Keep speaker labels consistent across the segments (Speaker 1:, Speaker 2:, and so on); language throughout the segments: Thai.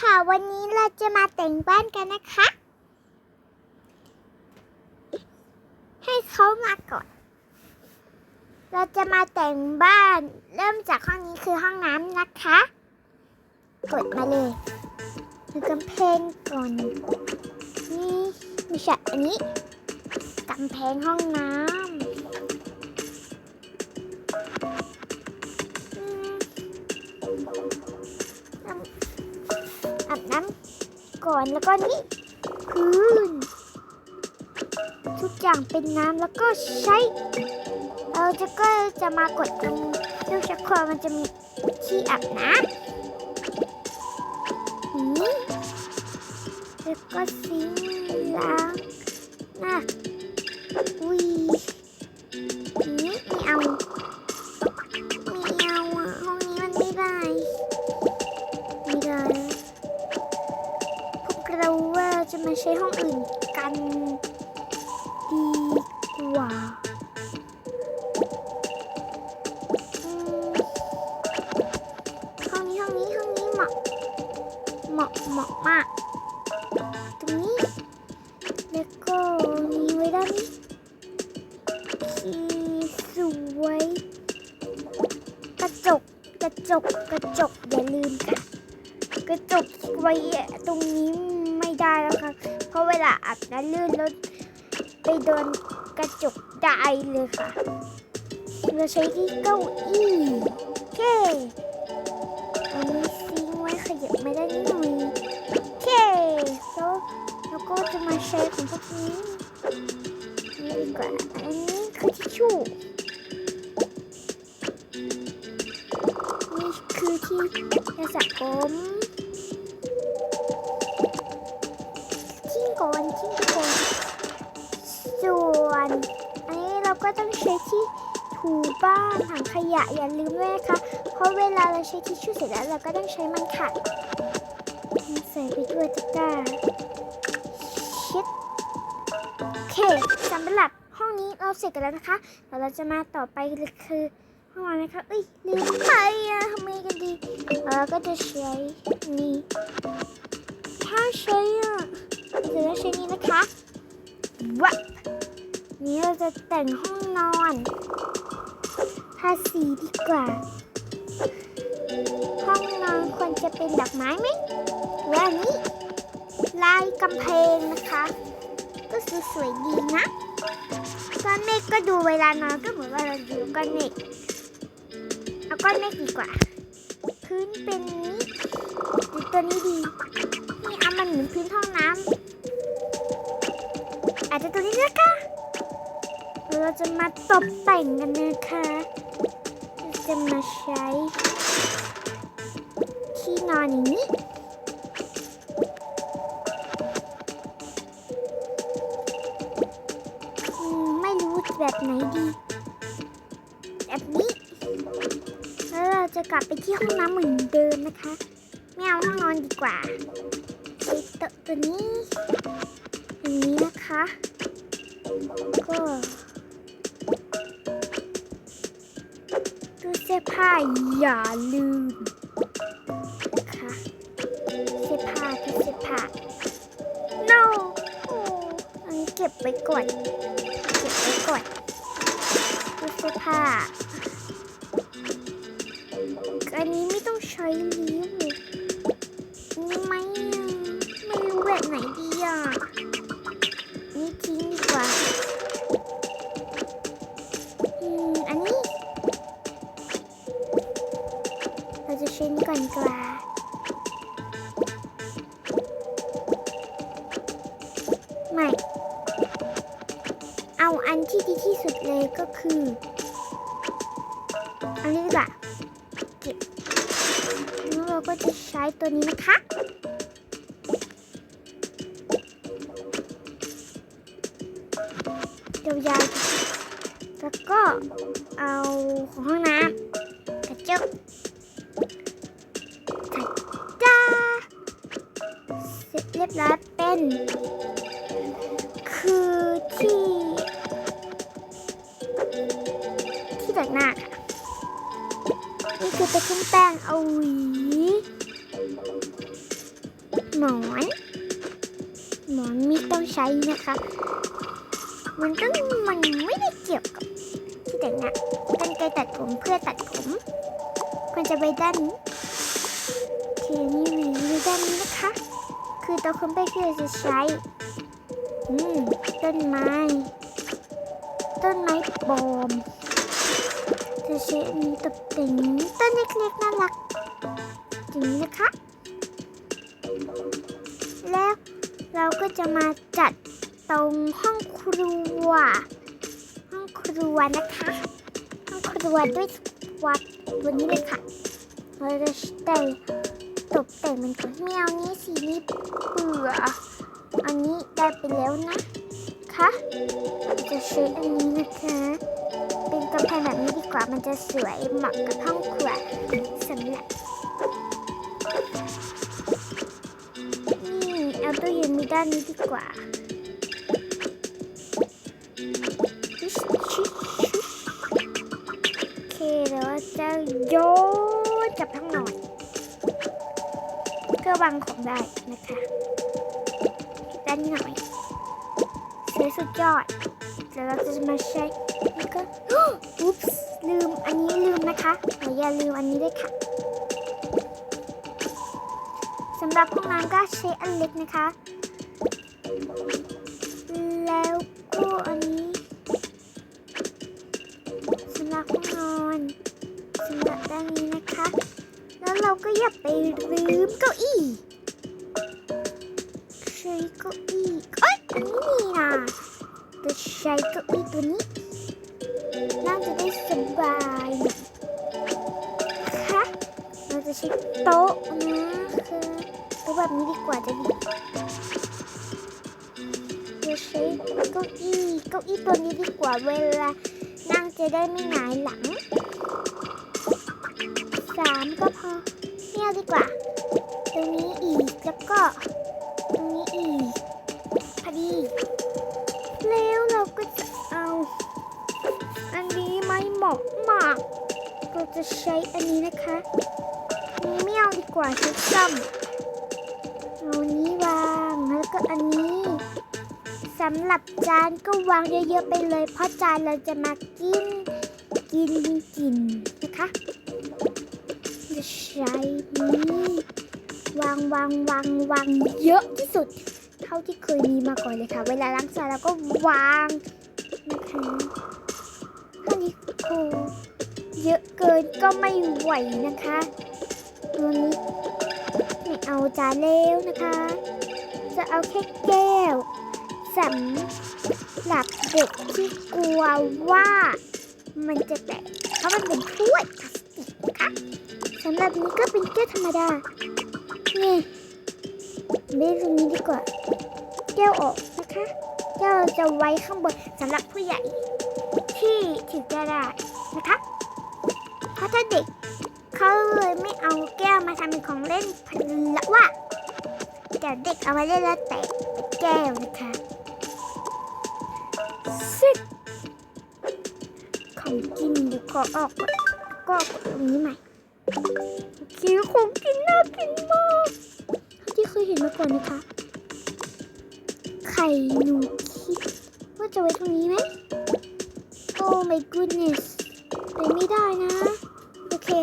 Speaker 1: ค่ะ วันนี้เราจะมาแต่งบ้านกันนะคะ ให้เขามาก่อน เราจะมาแต่งบ้าน เริ่มจากห้องนี้คือห้องน้ำนะคะ กดมาเลยดูกำแพงก่อน นี่ไม่ใช่อันนี้กำแพงห้องน้ำ ก่อนแล้วก็นี่พื้น ทุกอย่างเป็นน้ำแล้วก็ใช้เราจะก็จะมากดตรงลูกชักโครกมันจะมีที่อาบน้ำนี่แล้วก็ซิง เหมาะเหมาะมาก ตรงนี้ แล้วก็มีไว้ด้านนี้ที่สวย กระจก กระจก กระจก อย่าลืมค่ะกระจกไว้ตรงนี้ไม่ได้แล้วค่ะ เพราะเวลาอาบน้ำลื่นแล้วไปโดนกระจกได้เลยค่ะ เราใช้ที่เก้าอี้โอเคอันนี้ซิ ไว้ขยับไม่ได้นิดหน่อยโอเคแล้วเราก็จะมาใช้ของพวกนี้นี่ดีกว่าอันนี้คือทิชชู่นี่คือที่ยาสระผมทิ้งก่อนทิ้งก่อนส่วนอันนี้เราก็ต้องใช้ที่ถูบ้านถังขยะอย่าลืมด้วยนะคะ เพราะเวลาเราใช้ทิชชู่เสร็จแล้วเราก็ต้องใช้มันขัดใส่ไปด้วยตะกร้าชิดโอเคสำหรับห้องนี้เราเสร็จกันแล้วนะคะเดี๋ยวเราจะมาต่อไปคือห้องนอนนะคะเอ้ยลืมไปอะทำไมกันดีเราก็จะใช้นี่ถ้าใช้อะเดี๋ยวเราใช้นี่นะคะวับนี้เราจะแต่งห้องนอนทาสีดีกว่า ห้องนอนควรจะเป็นดอกไม้ไหมและอันนี้ ลายกำแพงนะคะ ก็สวยๆดีนะก้อนเมฆก็ดูเวลานอนก็เหมือนว่าเราดูก้อนเมฆเอาก้อนเมฆดีกว่า พื้นเป็นนี้ดูตัวนี้ดี นี่เอามันเหมือนพื้นห้องน้ำอาจจะตัวนี้นะคะเราจะมาตกแต่งกันนะคะ จะมาใช้านี้อืมไม่รู้แบบไหนดี แบบนี้ แล้วเราจะกลับไปที่ห้องน้ำเหมือนเดิมนะคะ ไม่เอาห้องนอนดีกว่าใช้โต๊ะตัวนี้อย่างนี้นะคะก็ตู้เสื้อผ้าอย่าลืม ผ้า no อันเก็บไว้ก่อน เก็บไว้ก่อนตู้เสื้อผ้า อันนี้ไม่ต้องใช้ลิ้วนี่ไหมอะไม่รู้แบบไหนดีอะ นี่ทิ้งดีกว่าอืมอันนี้ เราจะใช้นก่อนกว่า ก็คืออันนี้ดีกว่าเก็บแล้วเราก็จะใช้ตัวนี้นะคะยาวๆแล้วก็เอาของห้องน้ำกระจกถัดจ้าเสร็จเรียบร้อยเป็น คือที่ นี่คือไปขึ้นแป้งเอาหวีหมอน หมอนมีต้องใช้นะคะ มันต้องมันไม่ได้เกี่ยวกับที่แต่งหน้ากันไกตัดผมเพื่อตัดผมควรจะไปด้านนี้ทีนี้หรือด้านนี้นะคะ คือตัวคอมเพลที่เราจะใช้อืมต้นไม้ ต้นไม้ปลอม จะใช้อันนี้ตกแต่งต้นเล็กๆน่ารักอย่างนี้นะคะ แล้วเราก็จะมาจัดตรงห้องครัว ห้องครัวนะคะ ห้องครัวด้วยวัดตัวนี้เลยค่ะ เราจะแต่งตกแต่งเป็นของแมวนี้สีนี้เบื่อ อันนี้ได้ไปแล้วนะคะจะใช้อันนี้นะคะ กำแพงแบบนี้ดีกว่ามันจะสวยเหมาะกับห้องครัวสำหรับนี่เอาตู้เย็นมีด้านนี้ดีกว่าโอเคแล้วจะโยนกับห้องนอนเพื่อวางของได้นะคะด้านหน่อยสวยสุดยอดเดี๋ยวเราจะมาใช้ แล้วก็อุ๊ปส์ลืมอันนี้ลืมนะคะอย่าลืมอันนี้ด้วยค่ะสำหรับห้องน้ำก็ใช้อันเล็กนะคะ เราจะใช้โต๊ะนะคะโต๊ะแบบนี้ดีกว่าจะดีจะใช้เก้าอี้เก้าอี้ตัวนี้ดีกว่าเวลานั่งจะได้ไม่หงายหลังสามก็พอไม่เอาดีกว่าตรงนี้อีกแล้วก็ตรงนี้อีกพอดี แล้วเราก็จะเอา อันนี้ไม่เหมาะมากเราจะใช้อันนี้นะคะ ไม่เอาดีกว่าใช้ซ้ำเอานี้วางแล้วก็อันนี้สำหรับจานก็วางเยอะๆไปเลย เพราะจานเราจะมากินกินกินนะคะจะใช้นี้วางวางวางวางเยอะที่สุด เท่าที่เคยมีมาก่อนเลยค่ะ เวลาล้างจานเราก็วางนะคะอันนี้โอ้เยอะเกินก็ไม่ไหวนะคะ ตัวนี้ไม่เอาจานเล้วนะคะ จะเอาแค่แก้วสำหรับเด็กที่กลัวว่ามันจะแตกเพราะมันเป็นถ้วยพลาสติกนะคะสำหรับนี้ก็เป็นแก้วธรรมดา นี่เล่นตรงนี้ดีกว่า แก้วออกนะคะแก้วจะไว้ข้างบนสำหรับผู้ใหญ่ที่ถือจะได้นะคะ เพราะถ้าเด็ก เขาเลยไม่เอาแก้วมาทำเป็นของเล่นเพราะว่าเดี๋ยวเด็กเอามาเล่นแล้วแตกแก้วนะคะซึกของกินเดี๋ยวขอออกก่อนแล้วก็กดตรงนี้ใหม่โอเคของกินน่ากินมากที่เคยเห็นมาก่อนนะคะ ไข่หนูคิดว่าจะไว้ตรงนี้ไหมโอ้ my goodness เป็นไม่ได้นะ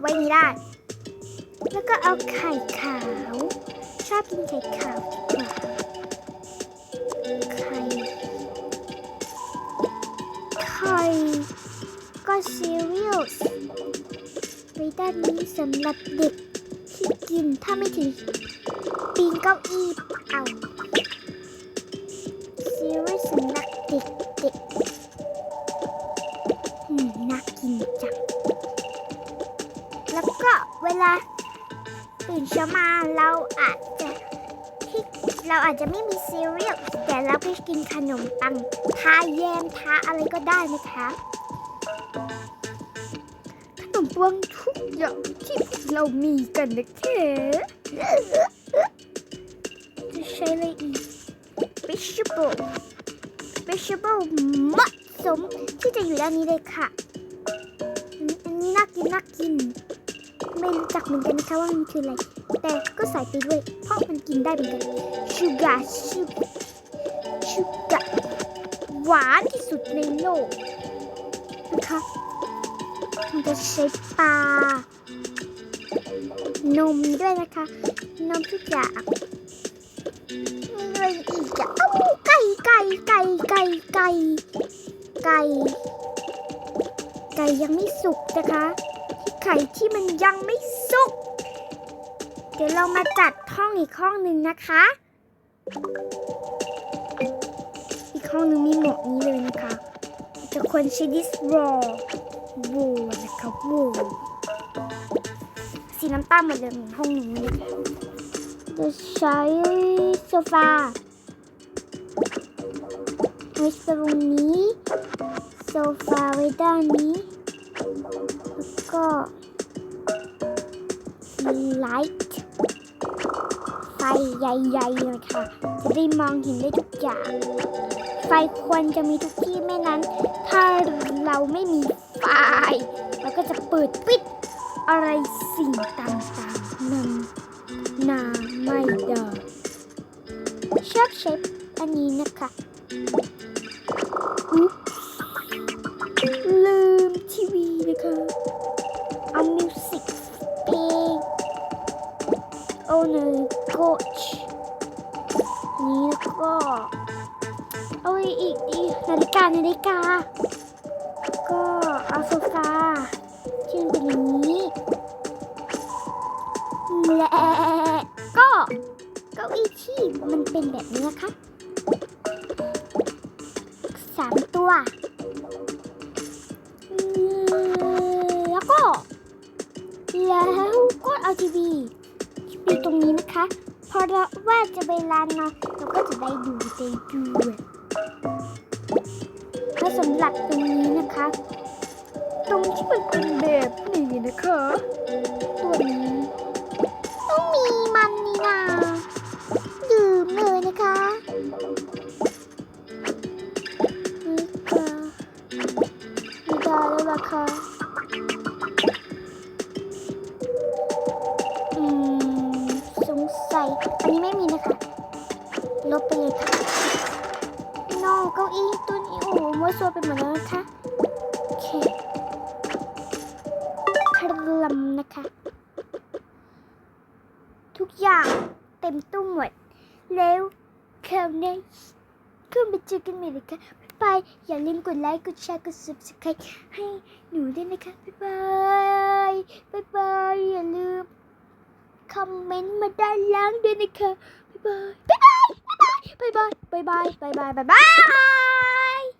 Speaker 1: ไว้นี้ได้ แล้วก็เอาไข่ขาว ชอบกินไข่ขาวดีกว่าไข่ไข่ก็ซีเรียลไว้ด้านนี้สำหรับเด็กที่กินถ้าไม่ถึงปีนเก้าอี้เอาซีเรียลสำหรับ เวลาตื่นเช้ามาเราอาจจะที่เราอาจจะไม่มีซีเรียลแต่เราไปกินขนมปังทาแยมทาอะไรก็ได้นะคะขนมปังทุกอย่างที่พวกเรามีกันนะคะจะใช้อะไรอีก vegetable vegetable เหมาะสมที่จะอยู่ด้านนี้เลยค่ะ อันนี้อันนี้น่ากินน่ากิน ไม่รู้จักเหมือนกันนะคะว่ามันคืออะไร แต่ก็ใส่ไปด้วย เพราะมันกินได้เหมือนกันชูการ์ชูชูการ์หวานที่สุดในโลกนะคะมันจะใช้ปลานมด้วยนะคะ นมทุกอย่างมีอะไรอีกอะเอ้าไก่ไก่ไก่ไก่ไก่ไก่ไก่ยังไม่สุกนะคะ ไข่ที่มันยังไม่สุก เดี๋ยวเรามาจัดห้องอีกห้องหนึ่งนะคะ อีกห้องหนึ่งมีหมวกนี้เลยนะคะ จะควรใช้ดิสวอวอลนะคะวอลสีน้ำตาลหมดเลยห้องนึ่งเลยค่ะจะใช้โซฟาไว้ตรงนี้ โซฟาไว้ด้านนี้ แล้วก็ ไลท์ไฟใหญ่ๆเลยค่ะจะได้มองเห็นได้ทุกอย่าง ไฟควรจะมีทุกที่ไม่นั้น ถ้าเราไม่มีไฟเราก็จะเปิดปิดอะไรสิ่งต่างๆนั้นนาไม่ได้ชอบเชฟอันนี้นะคะ โอ้เนโกชนี้แล้วก็ เอาอีกอีกนาฬิกานาฬิกา ก็อาโซฟาที่มันเป็นอย่างนี้ และก็เก้าอี้ที่มันเป็นแบบนี้นะคะสามตัว เวลานเนาะเราก็จะได้ดูเตยด้วยและสำหรับตรงนี้นะคะ ตรงที่มันเป็นแบบนี้นะคะ ตัวนี้ำนะคะ ทุกอย่างเต็มตู้หมด แล้วคราวนี้าก็มาเจอกันใหม่นะคะบ๊ายบายอย่าลืมกดไลค์กดแชร์กด subscribe ให้หนูด้วยนะคะบ๊ายบายบ๊ายบายอย่าลืมคอมเมนต์มาด้านล่างด้วยนะคะบ๊ายบายบ๊ายบายบ๊ายบายบ๊ายบายบ๊ายบายบ๊ายบาย